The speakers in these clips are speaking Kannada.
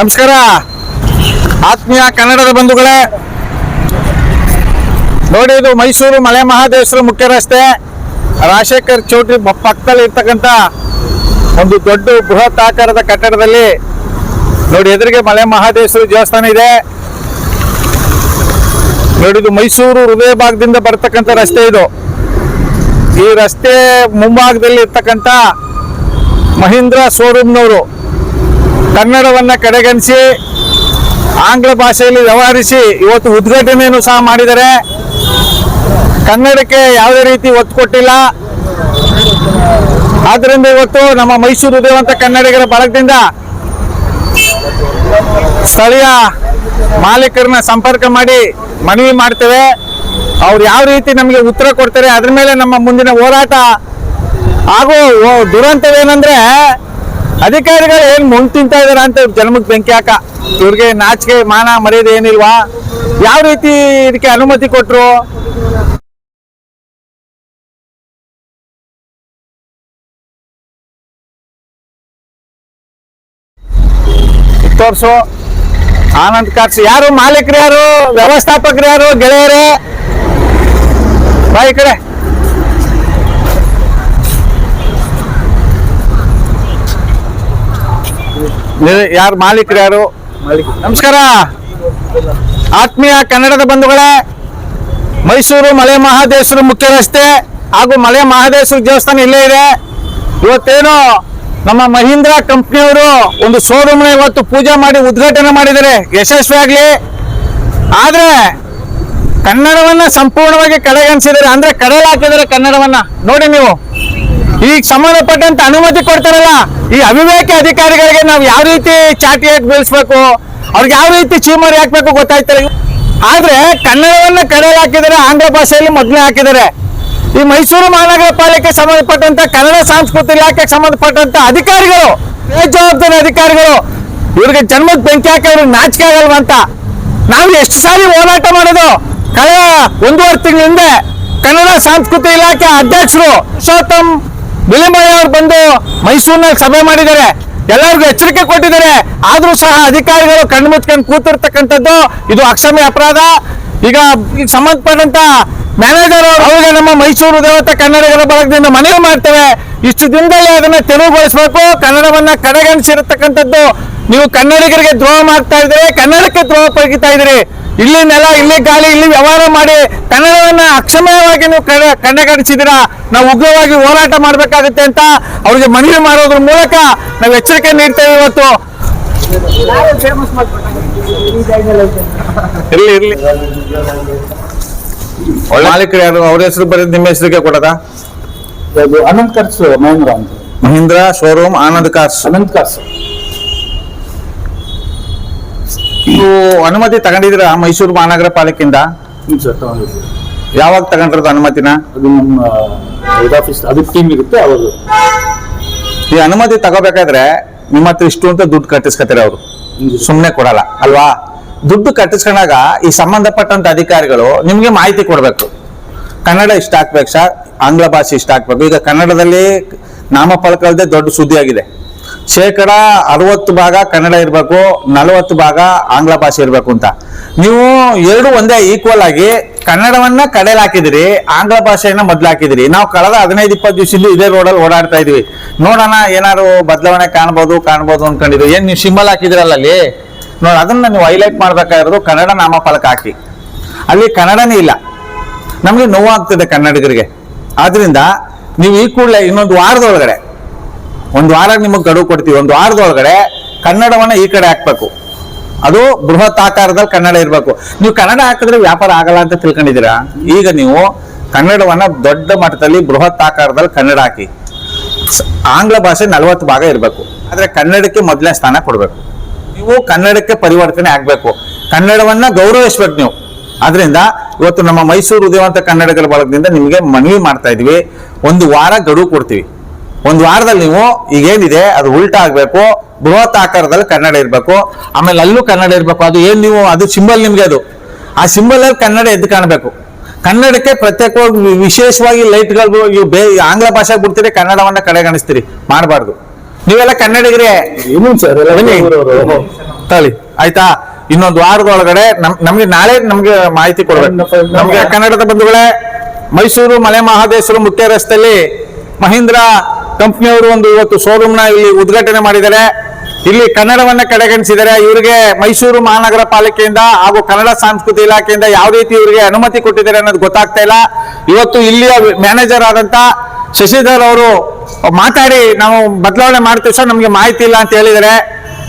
ನಮಸ್ಕಾರ. ಆತ್ಮೀಯ ಕನ್ನಡದ ಬಂಧುಗಳೇ, ನೋಡಿ ಇದು ಮೈಸೂರು ಮಲೆ ಮಹಾದೇಶ್ವರ ಮುಖ್ಯ ರಸ್ತೆ, ರಾಜಶೇಖರ್ ಚೌಟ್ರಿ ಪಕ್ಕದಲ್ಲಿ ಇರ್ತಕ್ಕಂಥ ಒಂದು ದೊಡ್ಡ ಬೃಹತ್ ಆಕಾರದ ಕಟ್ಟಡದಲ್ಲಿ, ನೋಡಿ ಎದುರಿಗೆ ಮಲೆ ಮಹಾದೇಶ್ವರ ದೇವಸ್ಥಾನ ಇದೆ. ನೋಡಿ ಇದು ಮೈಸೂರು ಹೃದಯ ಭಾಗದಿಂದ ಬರ್ತಕ್ಕಂಥ ರಸ್ತೆ ಇದು. ಈ ರಸ್ತೆ ಮುಂಭಾಗದಲ್ಲಿ ಇರ್ತಕ್ಕಂಥ ಮಹೀಂದ್ರ ಶೋರೂಮ್ನವರು ಕನ್ನಡವನ್ನ ಕಡೆಗಣಿಸಿ, ಆಂಗ್ಲ ಭಾಷೆಯಲ್ಲಿ ವ್ಯವಹರಿಸಿ ಇವತ್ತು ಉದ್ಘಾಟನೆಯನ್ನು ಸಹ ಮಾಡಿದ್ದಾರೆ ಕನ್ನಡಕ್ಕೆ ಯಾವುದೇ ರೀತಿ ಒತ್ತು ಕೊಟ್ಟಿಲ್ಲ. ಆದ್ದರಿಂದ ಇವತ್ತು ನಮ್ಮ ಮೈಸೂರು ಉದಯವಂತ ಕನ್ನಡಿಗರ ಬಳಗದಿಂದ ಸ್ಥಳೀಯ ಮಾಲೀಕರನ್ನ ಸಂಪರ್ಕ ಮಾಡಿ ಮನವಿ ಮಾಡ್ತೇವೆ. ಅವ್ರು ಯಾವ ರೀತಿ ನಮಗೆ ಉತ್ತರ ಕೊಡ್ತಾರೆ, ಅದ್ರ ಮೇಲೆ ನಮ್ಮ ಮುಂದಿನ ಹೋರಾಟ ಹಾಗೂ ದುರಂತವೇನಂದ್ರೆ ಅಧಿಕಾರಿಗಳು ಏನ್ ಮುಂಗ್ ತಿಂತಾ ಇದಾರ ಅಂತ ಜನ್ಮಕ್ ಬೆಂಕಿ ಹಾಕ. ಇವ್ರಿಗೆ ನಾಚಿಕೆ, ಮಾನ ಮರ್ಯಾದೆ ಏನಿಲ್ವಾ? ಯಾವ ರೀತಿ ಇದಕ್ಕೆ ಅನುಮತಿ ಕೊಟ್ರು? ತೋರ್ಸು. ಆನಂದ್ ಕಾರ್ಸ್ ಯಾರು? ಮಾಲೀಕರು ಯಾರು? ವ್ಯವಸ್ಥಾಪಕರು ಯಾರು? ಗೆಳೆಯರೇ? ಬಾ ಈ ಕಡೆ. ಯಾರು ಮಾಲೀಕರು ಯಾರು? ನಮಸ್ಕಾರ. ಆತ್ಮೀಯ ಕನ್ನಡದ ಬಂಧುಗಳೇ, ಮೈಸೂರು ಮಲೆ ಮಹಾದೇಶ್ವರ ಮುಖ್ಯ ರಸ್ತೆ ಹಾಗೂ ಮಲೆ ಮಹಾದೇಶ್ವರ ದೇವಸ್ಥಾನ ಇಲ್ಲೇ ಇದೆ. ಇವತ್ತೇನು ನಮ್ಮ ಮಹೀಂದ್ರ ಕಂಪ್ನಿಯವರು ಒಂದು ಶೋರೂಮ್ನ ಇವತ್ತು ಪೂಜೆ ಮಾಡಿ ಉದ್ಘಾಟನೆ ಮಾಡಿದ್ದಾರೆ. ಯಶಸ್ವಿ ಆಗಲಿ. ಆದರೆ ಕನ್ನಡವನ್ನ ಸಂಪೂರ್ಣವಾಗಿ ಕಡೆಗಣಿಸಿದ್ದಾರೆ. ಅಂದ್ರೆ ಕಡೆಯಲ್ಲಿ ಹಾಕಿದ್ದಾರೆ ಕನ್ನಡವನ್ನ. ನೋಡಿ ನೀವು. ಈಗ ಸಂಬಂಧಪಟ್ಟಂತ ಅನುಮತಿ ಕೊಡ್ತಾರಲ್ಲ, ಈ ಅವಿವೇಕಿ ಅಧಿಕಾರಿಗಳಿಗೆ ನಾವು ಯಾವ ರೀತಿ ಚಾಟಿ ಹಾಕಿ ಬೆಳೆಸ್ಬೇಕು? ಅವ್ರಿಗೆ ಯಾವ ರೀತಿ ಚೀಮಾರಿ ಹಾಕ್ಬೇಕು ಗೊತ್ತಾಯ್ತಾರೆ ಆದ್ರೆ ಕನ್ನಡವನ್ನ ಕಡೆಯಲ್ಲಿ ಹಾಕಿದರೆ ಆಂಗ್ಲ ಭಾಷೆಯಲ್ಲಿ ಮೊದಲೇ ಹಾಕಿದ್ದಾರೆ. ಈ ಮೈಸೂರು ಮಹಾನಗರ ಪಾಲಿಕೆ ಸಂಬಂಧಪಟ್ಟಂತ ಕನ್ನಡ ಸಂಸ್ಕೃತಿ ಇಲಾಖೆಗೆ ಸಂಬಂಧಪಟ್ಟಂತ ಅಧಿಕಾರಿಗಳು, ಬೇಜವಾಬ್ದಾರಿ ಅಧಿಕಾರಿಗಳು, ಇವ್ರಿಗೆ ಜನ್ಮದ ಬೆಂಕಿ ಹಾಕಿ ನಾಚಿಕೆ ಆಗಲ್ವಾ ಅಂತ. ನಾವು ಎಷ್ಟು ಸಾರಿ ಹೋರಾಟ ಮಾಡೋದು? ಕಳೆದ ಒಂದೂವರೆ ತಿಂಗಳ ಹಿಂದೆ ಕನ್ನಡ ಸಂಸ್ಕೃತಿ ಇಲಾಖೆ ಅಧ್ಯಕ್ಷರು ಪುರುಷೋತ್ತಮ್ ಬಿಳಿಮಯ್ಯ ಅವರು ಬಂದು ಮೈಸೂರಿನಲ್ಲಿ ಸಭೆ ಮಾಡಿದ್ದಾರೆ. ಎಲ್ಲರಿಗೂ ಎಚ್ಚರಿಕೆ ಕೊಟ್ಟಿದ್ದಾರೆ. ಆದ್ರೂ ಸಹ ಅಧಿಕಾರಿಗಳು ಕಣ್ಣು ಮುಚ್ಕೊಂಡು ಕೂತಿರ್ತಕ್ಕಂಥದ್ದು ಇದು ಅಕ್ಷಮ್ಯ ಅಪರಾಧ. ಈಗ ಸಂಬಂಧಪಟ್ಟಂತ ಮ್ಯಾನೇಜರ್ ಅವರು ಅವ್ರಿಗೆ ನಮ್ಮ ಮೈಸೂರು ದೇವತ ಕನ್ನಡಿಗರ ಬಳಗದಿಂದ ಮನವಿ ಮಾಡ್ತೇವೆ. ಇಷ್ಟು ದಿನದಲ್ಲಿ ಅದನ್ನ ತೆರವುಗೊಳಿಸಬೇಕು. ಕನ್ನಡವನ್ನ ಕಡೆಗಣಿಸಿರತಕ್ಕಂಥದ್ದು ನೀವು ಕನ್ನಡಿಗರಿಗೆ ದ್ರೋಹ ಮಾಡ್ತಾ ಇದ್ದೀರಿ, ಕನ್ನಡಕ್ಕೆ ದ್ರೋಹ ಪಗಿತಾ ಇದ್ದೀರಿ. ಇಲ್ಲಿ ನೆಲ, ಇಲ್ಲಿ ಗಾಳಿ, ಇಲ್ಲಿ ವ್ಯವಹಾರ ಮಾಡಿ ಕನ್ನಡವನ್ನ ಅಕ್ಷಮ್ಯವಾಗಿ ನೀವು ಕಡೆ ಕಡೆಗಣಿಸಿದಿರಾ ನಾವು ಉಗ್ರವಾಗಿ ಹೋರಾಟ ಮಾಡಬೇಕಾಗುತ್ತೆ ಅಂತ ಅವ್ರಿಗೆ ಮನವಿ ಮಾಡೋದ್ರ ಮೂಲಕ ನಾವು ಎಚ್ಚರಿಕೆ ನೀಡ್ತೇವೆ ಇವತ್ತು. ಇರ್ಲಿ ಇರ್ಲಿ. ಮಾಲೀಕರು ಯಾರು ಅವ್ರ ಹೆಸರು ಬರೀ ನಿಮ್ಮ ಹೆಸರಿಗೆ ಕೊಡದ? ಅದು ಅನಂತ್ ಕಾರ್ಸ್ ಮಹೇಂದ್ರ ಅಂತ. Mahindra showroom Anand cars. Anant cars. ನೀವು ಅನುಮತಿ ತಗೊಂಡಿದ್ರ ಮೈಸೂರು ಮಹಾನಗರ ಪಾಲಿಕೆಯಿಂದ? ಸರ್ ಯಾವಾಗ ತಗೊಂಡಿರೋದು ಅನುಮತಿನ? ಅದು ನಮ್ಮ ಹೆಡ್ ಆಫೀಸ್ ಅದು ಟೀಮ್ ಇರುತ್ತೆ ಅವರು ಈ ಅನುಮತಿ ತಗೋಬೇಕಾದ್ರೆ ನಿಮ್ಮ ಹತ್ರ ಇಷ್ಟು ಅಂತ ದುಡ್ಡು ಕಟ್ಟಿಸ್ಕೊತಾರೆ ಅವರು. ಸುಮ್ಮನೆ ಕೊಡಲ್ಲ ಅಲ್ವಾ? ದುಡ್ಡು ಕಟ್ಟಿಸ್ಕೊಂಡಾಗ ಈ ಸಂಬಂಧಪಟ್ಟಂತ ಅಧಿಕಾರಿಗಳು ನಿಮಗೆ ಮಾಹಿತಿ ಕೊಡಬೇಕು. ಕನ್ನಡ ಇಷ್ಟ ಆಗ್ಬೇಕು ಸರ್ ಆಂಗ್ಲ ಭಾಷೆ ಇಷ್ಟ ಹಾಕ್ಬೇಕು ಈಗ ಕನ್ನಡದಲ್ಲಿ ನಾಮಫಲಕಲ್ದೆ ದೊಡ್ಡ ಸುದ್ದಿ ಆಗಿದೆ ಶೇಕಡ ಅರವತ್ತು ಭಾಗ ಕನ್ನಡ ಇರಬೇಕು, ನಲವತ್ತು ಭಾಗ ಆಂಗ್ಲ ಭಾಷೆ ಇರಬೇಕು ಅಂತ. ನೀವು ಎರಡು ಒಂದೇ ಈಕ್ವಲ್ ಆಗಿ ಕನ್ನಡವನ್ನ ಕಡೆಯಲ್ಲಿ ಹಾಕಿದಿರಿ, ಆಂಗ್ಲ ಭಾಷೆಯನ್ನ ಮೊದ್ಲು ಹಾಕಿದಿರಿ. ನಾವು ಕಳೆದ ಹದಿನೈದು, ಇಪ್ಪತ್ತು ದಿವಸ ಇಲ್ಲಿ ಇದೇ ರೋಡಲ್ಲಿ ಓಡಾಡ್ತಾ ಇದ್ವಿ. ನೋಡೋಣ ಏನಾದ್ರು ಬದಲಾವಣೆ ಕಾಣ್ಬೋದು ಕಾಣ್ಬೋದು ಅನ್ಕೊಂಡಿದ್ರು. ಏನ್ ನೀವು ಸಿಂಬಲ್ ಹಾಕಿದಿರಲ್ಲ ಅಲ್ಲಿ? ನೋಡಿ, ಅದನ್ನ ನೀವು ಹೈಲೈಟ್ ಮಾಡ್ಬೇಕಾಗಿರೋದು ಕನ್ನಡ ನಾಮಫಲಕ ಹಾಕಿ. ಅಲ್ಲಿ ಕನ್ನಡನೇ ಇಲ್ಲ. ನಮಗೆ ನೋವಾಗ್ತದೆ ಕನ್ನಡಿಗರಿಗೆ. ಆದ್ರಿಂದ ನೀವು ಈ ಕೂಡಲೇ ಇನ್ನೊಂದು ವಾರದೊಳಗಡೆ ಒಂದು ವಾರ ನಿಮಗೆ ಗಡುವು ಕೊಡ್ತೀವಿ. ಒಂದು ವಾರದೊಳಗಡೆ ಕನ್ನಡವನ್ನ ಈ ಕಡೆ ಹಾಕ್ಬೇಕು. ಅದು ಬೃಹತ್ ಆಕಾರದಲ್ಲಿ ಕನ್ನಡ ಇರಬೇಕು. ನೀವು ಕನ್ನಡ ಹಾಕಿದ್ರೆ ವ್ಯಾಪಾರ ಆಗಲ್ಲ ಅಂತ ತಿಳ್ಕೊಂಡಿದ್ದೀರಾ? ಈಗ ನೀವು ಕನ್ನಡವನ್ನ ದೊಡ್ಡ ಮಟ್ಟದಲ್ಲಿ ಬೃಹತ್ ಆಕಾರದಲ್ಲಿ ಕನ್ನಡ ಹಾಕಿ. ಆಂಗ್ಲ ಭಾಷೆ ನಲವತ್ತು ಭಾಗ ಇರಬೇಕು. ಆದ್ರೆ ಕನ್ನಡಕ್ಕೆ ಮೊದಲನೇ ಸ್ಥಾನ ಕೊಡಬೇಕು. ನೀವು ಕನ್ನಡಕ್ಕೆ ಪರಿವರ್ತನೆ ಆಗ್ಬೇಕು. ಕನ್ನಡವನ್ನ ಗೌರವಿಸ್ಬೇಕು ನೀವು. ಅದರಿಂದ ಇವತ್ತು ನಮ್ಮ ಮೈಸೂರು ಉದಯವಂತ ಕನ್ನಡಗಳ ಬಳಗದಿಂದ ನಿಮಗೆ ಮನವಿ ಮಾಡ್ತಾ ಇದೀವಿ ಒಂದು ವಾರ ಗಡುವು ಕೊಡ್ತೀವಿ. ಒಂದು ವಾರದಲ್ಲಿ ನೀವು ಈಗ ಏನಿದೆ ಅದು ಉಲ್ಟಾ ಆಗ್ಬೇಕು ಬೃಹತ್ ಆಕಾರದಲ್ಲಿ ಕನ್ನಡ ಇರಬೇಕು. ಆಮೇಲೆ ಅಲ್ಲೂ ಕನ್ನಡ ಇರಬೇಕು. ಅದು ಏನು ನೀವು ಅದು ಸಿಂಬಲ್ ನಿಮ್ಗೆ ಅದು. ಆ ಸಿಂಬಲ್ ಅಲ್ಲಿ ಕನ್ನಡ ಎದ್ದು ಕಾಣಬೇಕು. ಕನ್ನಡಕ್ಕೆ ಪ್ರತ್ಯೇಕವಾಗಿ ವಿಶೇಷವಾಗಿ ಲೈಟ್ಗಳು ಇವು ಬೇ ಆಂಗ್ಲ ಭಾಷೆ ಬಿಡ್ತೀರಿ ಕನ್ನಡವನ್ನ ಕಡೆಗಣಿಸ್ತೀರಿ. ಮಾಡಬಾರ್ದು. ನೀವೆಲ್ಲ ಕನ್ನಡಿಗರೇ. ತಳಿ. ಆಯ್ತಾ? ಇನ್ನೊಂದು ವಾರದೊಳಗಡೆ ನಮ್ ನಮ್ಗೆ ನಾಳೆ ನಮ್ಗೆ ಮಾಹಿತಿ ಕೊಡ್ಬೇಕು. ನಮ್ಗೆ ಕನ್ನಡದ ಬಂಧುಗಳೇ ಮೈಸೂರು ಮಲೆ ಮಹಾದೇಶ್ವರ ಮುಖ್ಯ ರಸ್ತೆಯಲ್ಲಿ ಮಹೀಂದ್ರ ಕಂಪ್ನಿಯವರು ಒಂದು ಇವತ್ತು ಶೋರೂಮ್ನ ಇಲ್ಲಿ ಉದ್ಘಾಟನೆ ಮಾಡಿದ್ದಾರೆ. ಇಲ್ಲಿ ಕನ್ನಡವನ್ನ ಕಡೆಗಣಿಸಿದರೆ ಇವರಿಗೆ ಮೈಸೂರು ಮಹಾನಗರ ಪಾಲಿಕೆಯಿಂದ ಹಾಗೂ ಕನ್ನಡ ಸಂಸ್ಕೃತಿ ಇಲಾಖೆಯಿಂದ ಯಾವ ರೀತಿ ಇವರಿಗೆ ಅನುಮತಿ ಕೊಟ್ಟಿದ್ದಾರೆ ಅನ್ನೋದು ಗೊತ್ತಾಗ್ತಾ ಇಲ್ಲ. ಇವತ್ತು ಇಲ್ಲಿಯ ಮ್ಯಾನೇಜರ್ ಆದಂತ ಶಶಿಧರ್ ಅವರು ಮಾತಾಡಿ, ನಾವು ಬದಲಾವಣೆ ಮಾಡ್ತೀವಿ ಸರ್, ನಮ್ಗೆ ಮಾಹಿತಿ ಇಲ್ಲ ಅಂತ ಹೇಳಿದರೆ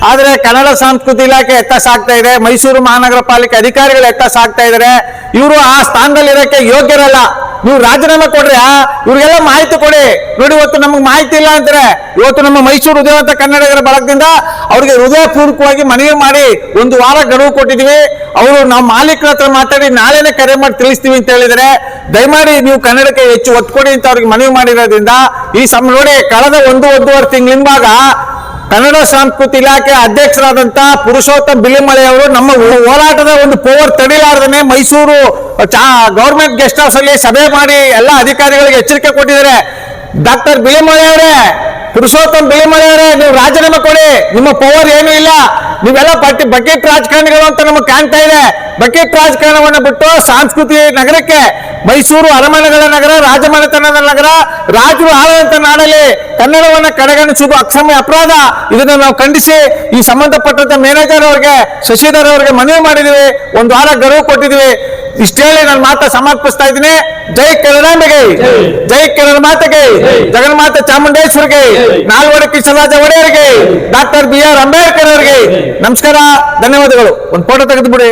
ಆದ್ರೆ ಕನ್ನಡ ಸಂಸ್ಕೃತಿ ಇಲಾಖೆ ಎತ್ತ ಸಾಕ್ತಾ ಇದೆ. ಮೈಸೂರು ಮಹಾನಗರ ಪಾಲಿಕೆ ಅಧಿಕಾರಿಗಳು ಎತ್ತ ಸಾಕ್ತಾ ಇದ್ದಾರೆ. ಇವರು ಆ ಸ್ಥಾನದಲ್ಲಿ ಇರಕ್ಕೆ ಯೋಗ್ಯರಲ್ಲ. ನೀವು ರಾಜೀನಾಮೆ ಕೊಡ್ರಿ ಇವ್ರಿಗೆಲ್ಲ ಮಾಹಿತಿ ಕೊಡಿ. ನೋಡಿ, ಇವತ್ತು ನಮಗೆ ಮಾಹಿತಿ ಇಲ್ಲ ಅಂತಾರೆ ಇವತ್ತು ನಮ್ಮ ಮೈಸೂರು ಹೃದಯವಂತ ಕನ್ನಡಿಗರ ಬಳಗದಿಂದ ಅವ್ರಿಗೆ ಹೃದಯಪೂರ್ವಕವಾಗಿ ಮನವಿ ಮಾಡಿ ಒಂದು ವಾರ ಗಡುವು ಕೊಟ್ಟಿದ್ವಿ. ಅವರು ನಮ್ಮ ಮಾಲೀಕರ ಹತ್ರ ಮಾತಾಡಿ ನಾಳೆನೇ ಕರೆ ಮಾಡಿ ತಿಳಿಸ್ತೀವಿ ಅಂತ ಹೇಳಿದರೆ ದಯಮಾಡಿ ನೀವು ಕನ್ನಡಕ್ಕೆ ಹೆಚ್ಚು ಒತ್ತು ಕೊಡಿ ಅಂತ ಅವ್ರಿಗೆ ಮನವಿ ಮಾಡಿರೋದ್ರಿಂದ ಈ ಸಮ ನೋಡಿ, ಕಳೆದ ಒಂದು ಒಂದೂವರೆ ತಿಂಗಳಿಂದಾಗ ಕನ್ನಡ ಸಂಸ್ಕೃತಿ ಇಲಾಖೆ ಅಧ್ಯಕ್ಷರಾದಂತ ಪುರುಷೋತ್ತಮ್ ಬಿಲಿಮಳೆ ಅವರು ನಮ್ಮ ಹೋರಾಟದ ಒಂದು ಪವರ್ ತಡಿಲಾರ್ದನೆ ಮೈಸೂರು ಗೌರ್ಮೆಂಟ್ ಗೆಸ್ಟ್ ಹೌಸ್ ಅಲ್ಲಿ ಸಭೆ ಮಾಡಿ ಎಲ್ಲ ಅಧಿಕಾರಿಗಳಿಗೆ ಎಚ್ಚರಿಕೆ ಕೊಟ್ಟಿದ್ದಾರೆ. ಡಾಕ್ಟರ್ ಬಿಲಿಮಳೆ ಅವರೇ, ಪುರುಷೋತ್ತಮ್ ಬಿಲಿಮಳೆ ಅವರೇ, ನೀವು ರಾಜೀನಾಮೆ ಕೊಡಿ. ನಿಮ್ಮ ಪವರ್ ಏನೂ ಇಲ್ಲ. ನೀವೆಲ್ಲ ಪಟ್ಟಿ ಬಕೆಟ್ ರಾಜಕಾರಣಿಗಳು ಅಂತ ನಮಗೆ ಕಾಣ್ತಾ ಇದೆ. ಬಕೆಟ್ ರಾಜಕಾರಣವನ್ನು ಬಿಟ್ಟು ಸಾಂಸ್ಕೃತಿ ನಗರಕ್ಕೆ ಮೈಸೂರು ಅರಮನೆಗಳ ನಗರ, ರಾಜಮನೆತನದ ನಗರ, ರಾಜರು ಆಳುವಂತ ನಾಡಲ್ಲಿ ಕನ್ನಡವನ್ನ ಕಡೆಗಣಿಸುವುದು ಅಕ್ಷಮ್ಯ ಅಪರಾಧ. ಇದನ್ನು ನಾವು ಖಂಡಿಸಿ ಈ ಸಂಬಂಧಪಟ್ಟಂತ ಮ್ಯಾನೇಜರ್ ಅವರಿಗೆ, ಶಶಿಧರ್ ಅವರಿಗೆ ಮನವಿ ಮಾಡಿದೀವಿ ಒಂದು ವಾರ ಗಡುವು ಕೊಟ್ಟಿದ್ದೀವಿ. ಇಷ್ಟೇಳಿ ನಾನು ಮಾತ ಸಮರ್ಪಿಸ್ತಾ ಇದ್ದೀನಿ. ಜೈ ಕರುಣಾಂಬೆಗೆ ಜೈ. ಕರುಣ ಮಾತೆಗೆ. ಜಗನ್ಮಾತೆ ಚಾಮುಂಡೇಶ್ವರಿಗೆ. ನಾಲ್ವಡಿ ಕೃಷ್ಣರಾಜ ಒಡೆಯರಿಗೆ. ಡಾಕ್ಟರ್ ಬಿ ಆರ್ ಅಂಬೇಡ್ಕರ್ ಅವರಿಗೆ. ನಮಸ್ಕಾರ. ಧನ್ಯವಾದಗಳು. ಒಂದು ಫೋಟೋ ತೆಗೆದು ಬಿಡಿ